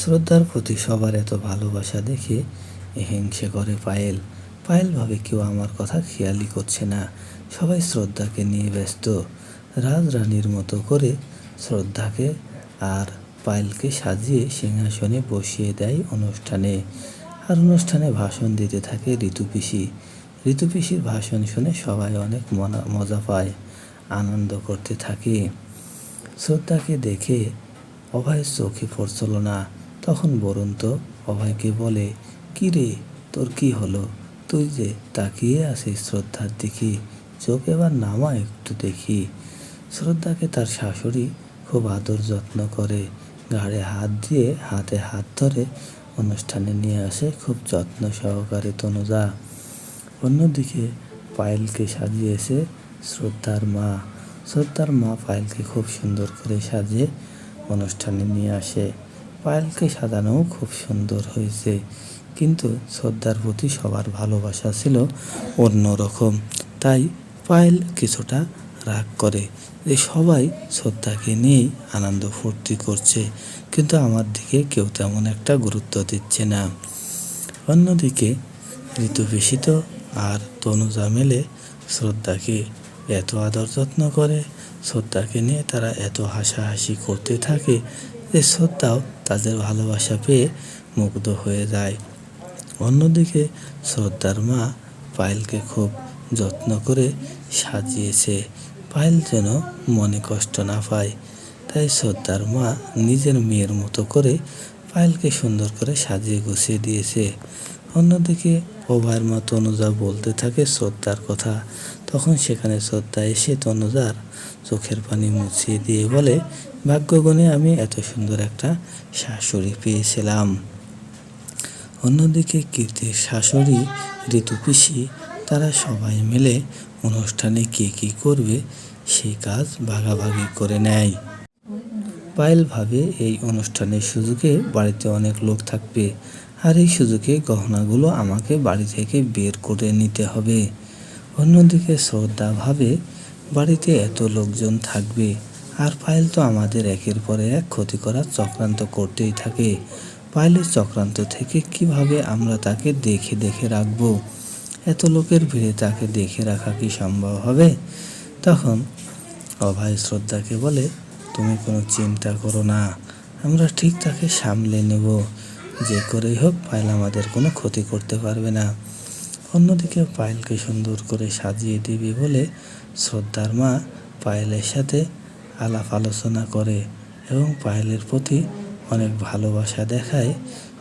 শ্রদ্ধার প্রতি সবার এত ভালোবাসা দেখে হিংসে করে পায়েল। পায়েল ভাবে কেউ আমার কথা খেয়ালই করছে না। সবাই শ্রদ্ধাকে নিয়ে ব্যস্ত। রাজরানীর মতো করে শ্রদ্ধাকে আর পায়েলকে সাজিয়ে সিংহাসনে বসিয়ে দেয় অনুষ্ঠানে। আর অনুষ্ঠানে ভাষণ দিতে থাকে ঋতুপিসি ঋতুপিসির ভাষণ শুনে সবাই অনেক মজা পায়, আনন্দ করতে থাকে। শ্রদ্ধাকে দেখে অভয়ের চোখে পড়ছিল না। তখন বরুণ তো অভয়কে বলে কি রে তোর কি হলো? তুই যে তাকিয়ে আছিস শ্রদ্ধার দিকে, চোখ এবার নামা একটু দেখি। শ্রদ্ধাকে তার শাশুড়ি খুব আদর যত্ন করে, ঘাড়ে হাত দিয়ে হাতে হাত ধরে অনুষ্ঠানে নিয়ে আসে খুব যত্ন সহকারে তনুজা। অন্যদিকে পায়েলকে সাজিয়েছে শ্রদ্ধার মা। শ্রদ্ধার মা পায়েলকে খুব সুন্দর করে সাজিয়ে অনুষ্ঠানে নিয়ে আসে। পায়েলকে সাজানোও খুব সুন্দর হয়েছে। কিন্তু শ্রদ্ধার প্রতি সবার ভালোবাসা ছিল অন্যরকম। তাই পায়েল কিছুটা রাগ করে যে সবাই শ্রদ্ধাকে নিয়েই আনন্দ ফুর্তি করছে, কিন্তু আমার দিকে কেউ তেমন একটা গুরুত্ব দিচ্ছে না। অন্যদিকে ঋতুবেশিত আর তনুজা মেলে শ্রদ্ধাকে এত আদর যত্ন করে, শ্রদ্ধাকে নিয়ে তারা এত হাসাহাসি করতে থাকে শ্রদ্ধাও তাদের ভালোবাসা পেয়ে মুগ্ধ হয়ে যায়। অন্যদিকে শ্রদ্ধার মা পায়েলকে খুব যত্ন করে সাজিয়েছে। পায়েল যেন মনে কষ্ট না পায়, তাই শ্রদ্ধার মা নিজের মেয়ের মতো করে পায়েলকে সুন্দর করে সাজিয়ে গুছিয়ে দিয়েছে। অন্যদিকে অভয়ের মা তনুজা বলতে থাকে শ্রদ্ধার কথা। তখন সেখানে শ্রদ্ধা এসে তনুজার চোখের পানি মুছিয়ে দিয়ে বলে, ভাগ্যগুণে আমি এত সুন্দর একটা শাশুড়ি পেয়েছিলাম। অন্যদিকে কীর্তির শাশুড়ি ঋতুপিসি তারা সবাই মিলে অনুষ্ঠানে কে কী করবে সেই কাজ ভাগাভাগি করে নেয়। পায়েল ভাবে এই অনুষ্ঠানের সুযোগে বাড়িতে অনেক লোক থাকবে। আর এই সুযোগে গহনাগুলো আমাকে বাড়ি থেকে বের করে নিতে হবে। অন্যদিকে শ্রদ্ধা ভাবে বাড়িতে এত লোকজন থাকবে, আর পায়েল তো আমাদের একের পরে এক ক্ষতি করার চক্রান্ত করতেই থাকে। পায়েলের চক্রান্ত থেকে কীভাবে আমরা তাকে দেখে দেখে রাখব? এত লোকের ভিড়ে তাকে দেখে রাখা কি সম্ভব হবে? তখন অভয় শ্রদ্ধাকে বলে, তুমি কোনো চিন্তা করো না, আমরা ঠিক তাকে সামলে নেব। যে করেই হোক পায়েল আমাদের কোনো ক্ষতি করতে পারবে না। অন্যদিকে পায়েলকে সুন্দর করে সাজিয়ে দিবে বলে শ্রদ্ধার মা পায়েলের সাথে আলাপ আলোচনা করে এবং পায়েলের প্রতি অনেক ভালোবাসা দেখায়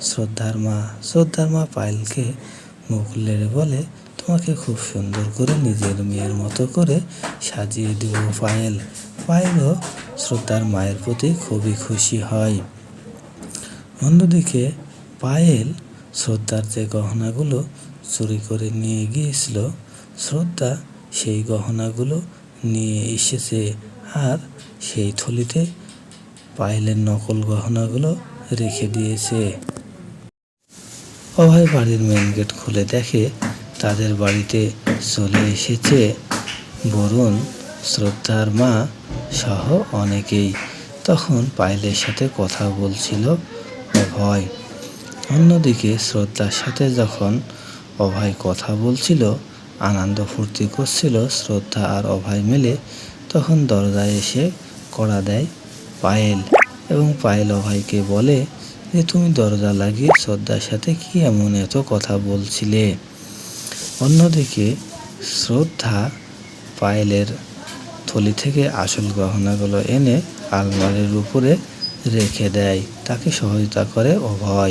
শ্রদ্ধার মা। শ্রদ্ধার মা পায়েলকে মুখ লেড়ে বলে তোমাকে খুব সুন্দর করে নিজের মেয়ের মতো করে সাজিয়ে দেব পায়েল পায়েলও শ্রদ্ধার মায়ের প্রতি খুবই খুশি হয়। অন্যদিকে পায়েল শ্রদ্ধার যে গহনাগুলো চুরি করে নিয়ে গিয়েছিল, শ্রদ্ধা সেই গহনাগুলো নিয়ে এসেছে আর সেই থলিতে পায়েলের নকল গহনাগুলো রেখে দিয়েছে। অভয় বাড়ির মেন গেট খুলে দেখে তাদের বাড়িতে চলে এসেছে বরুণ, শ্রদ্ধার মা সহ অনেকেই। তখন পায়েলের সাথে কথা বলছিল অভয়। অন্যদিকে শ্রদ্ধার সাথে যখন অভয় কথা বলছিল, আনন্দ ফুর্তি করছিল শ্রদ্ধা আর অভয় মিলে, তখন দরজায় এসে কড়া দেয়, পায়েল। এবং পায়েল অভয়কে বলে যে তুমি দরজা লাগিয়ে শ্রদ্ধার সাথে কি এমন এত কথা বলছিলে? অন্যদিকে শ্রদ্ধা পায়েলের থলি থেকে আসল গহনাগুলো এনে আলমারির উপরে রেখে দেয়। তাকে সহায়তা করে অভয়।